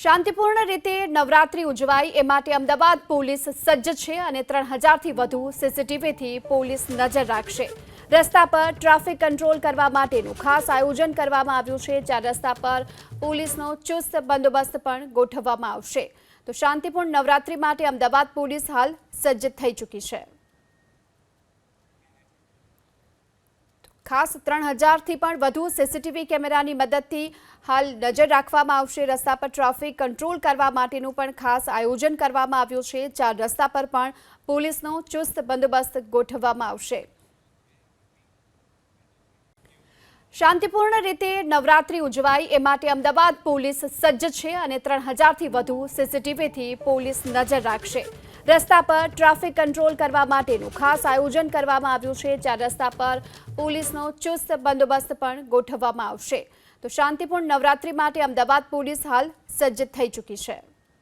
શાંતિપૂર્ણ રીતે નવરાત્રી ઉજવાય એ માટે અમદાવાદ પોલીસ સજ્જ છે અને ત્રણ હજારથી વધુ સીસીટીવીથી પોલીસ નજર રાખશે. રસ્તા પર ટ્રાફિક કંટ્રોલ કરવા માટેનું ખાસ આયોજન કરવામાં આવ્યું છે, જ્યાં રસ્તા પર પોલીસનો ચુસ્ત બંદોબસ્ત પણ ગોઠવવામાં આવશે. તો શાંતિપૂર્ણ નવરાત્રી માટે અમદાવાદ પોલીસ હાલ સજ્જ થઈ ચૂકી છે. ખાસ ત્રણ હજારથી પણ વધુ સીસીટીવી કેમેરાની મદદથી હાલ નજર રાખવામાં આવશે. રસ્તા પર ટ્રાફિક કંટ્રોલ કરવા માટેનું પણ ખાસ આયોજન કરવામાં આવ્યું છે. ચાર રસ્તા પર પણ પોલીસનો ચુસ્ત બંદોબસ્ત ગોઠવવામાં આવશે. શાંતિપૂર્ણ રીતે નવરાત્રી ઉજવાય એ માટે અમદાવાદ પોલીસ સજ્જ છે અને ત્રણ હજારથી વધુ સીસીટીવીથી પોલીસ નજર રાખશે. રસ્તા પર ટ્રાફિક કંટ્રોલ કરવા માટેનું ખાસ આયોજન કરવામાં આવ્યું છે, જ્યાં રસ્તા પર પોલીસનો ચુસ્ત બંદોબસ્ત પણ ગોઠવવામાં આવશે. તો શાંતિપૂર્ણ નવરાત્રી માટે અમદાવાદ પોલીસ હાલ સજ્જ થઈ ચૂકી છે.